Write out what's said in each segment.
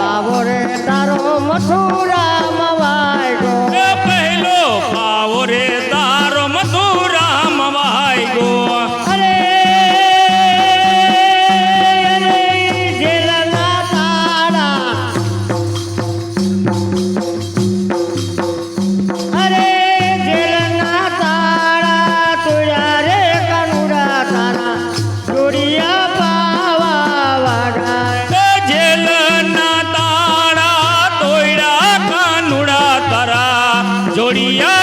বাবরে তারো মথুরা। জড়িয়া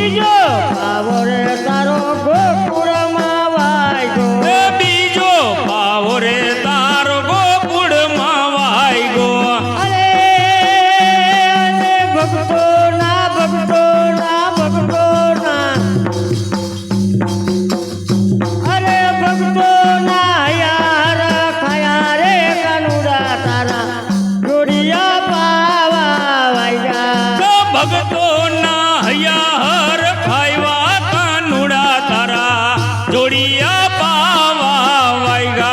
DJ! বাবা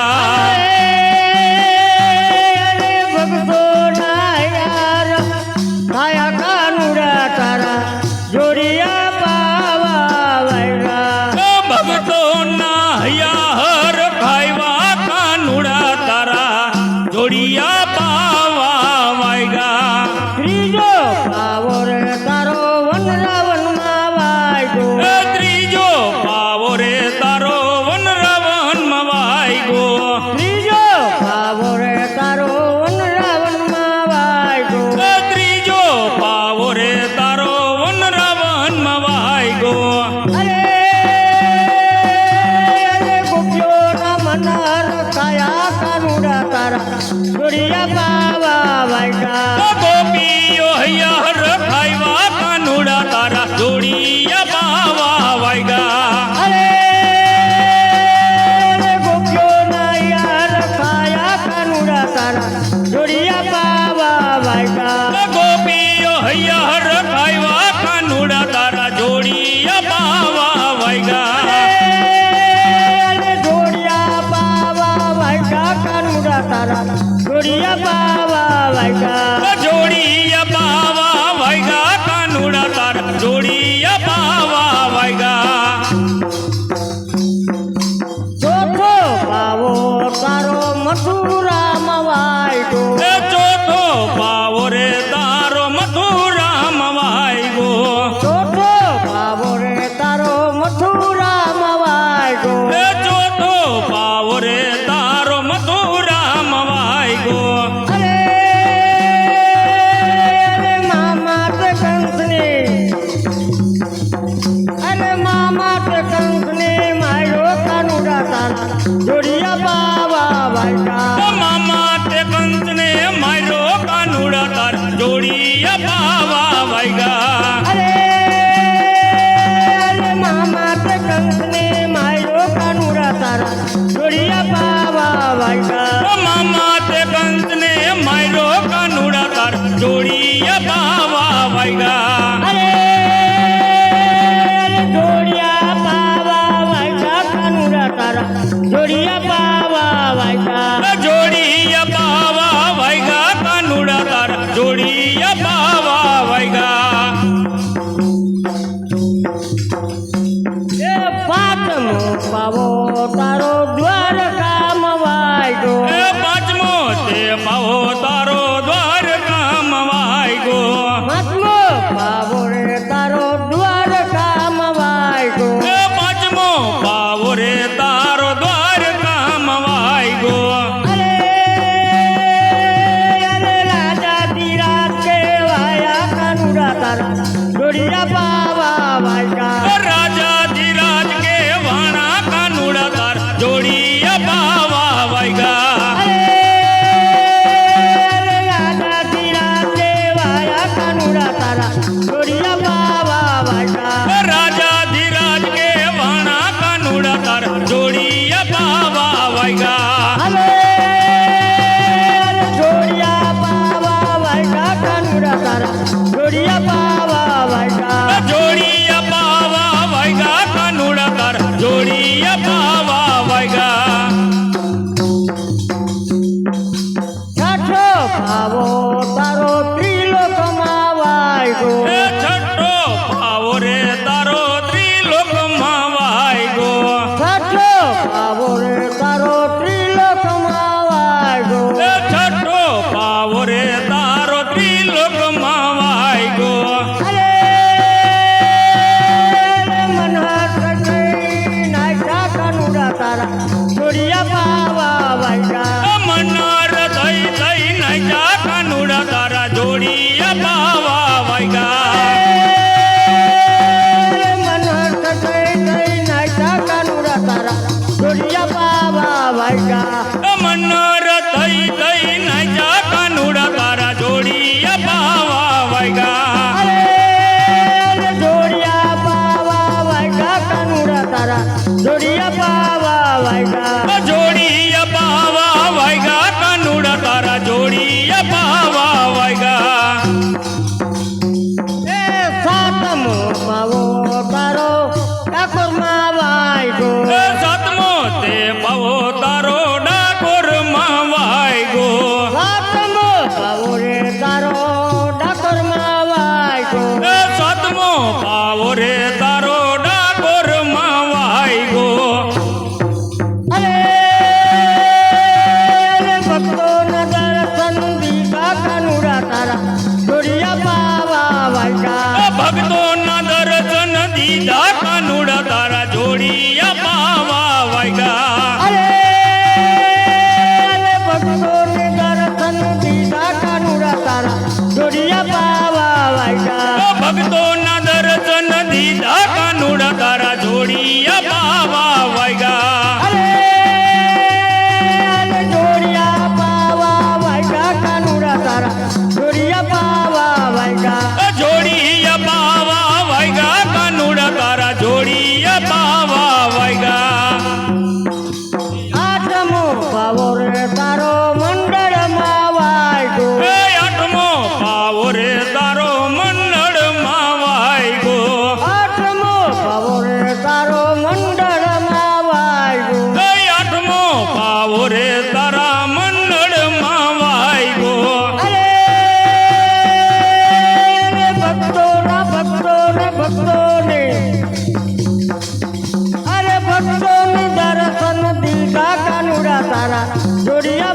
通り દોડિયા બાવા વાયકા મામા તે કંતને માર્યો કાનુડા તાર. દોડિયા બાવા વાયગા અરે અરે મામા તે કંતને માર્યો કાનુડા તાર. દોડિયા બાવા વાયગા મામા તે કંતને તાર ડોડીરા બાવા વાલકા રાજા ધીરાજ કે વાણા કાનુડા તાર. જોડીયા બાવા વાયગા અરે રાજા ધીરાજ દેવાયા કાનુડા તારા. ડોડીરા வந்தாரா? துரிய பாவா வந்தா. மன்னார தை தை நையா கண்ணுட தார ஜோடிய பாவா வைகா மன்னார தை தை நையா கண்ணுட தார ஜோடிய பாவா வைகா भक्तो ना दर्शन दीदा कानुडा तारा जोडी या पावा वायगा. अरे भक्तो ने दर्शन दीदा कानुडा तारा जोडी या पावा वायगा. भक्तो ना दर्शन दीदा જોડિયા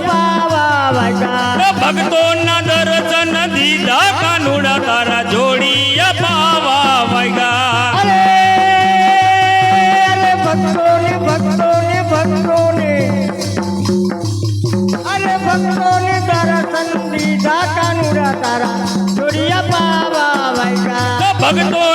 ના દર્શન દીધા કાનુડા તારા જોડિયા પાવા વાગ્યા અરે ભક્તો ને ભક્તો ને ભક્તો ને અરે ભક્તો ભક્તોના દર્શન દીધા કાનુડા તારા જોડિયા પાવા વાગ્યા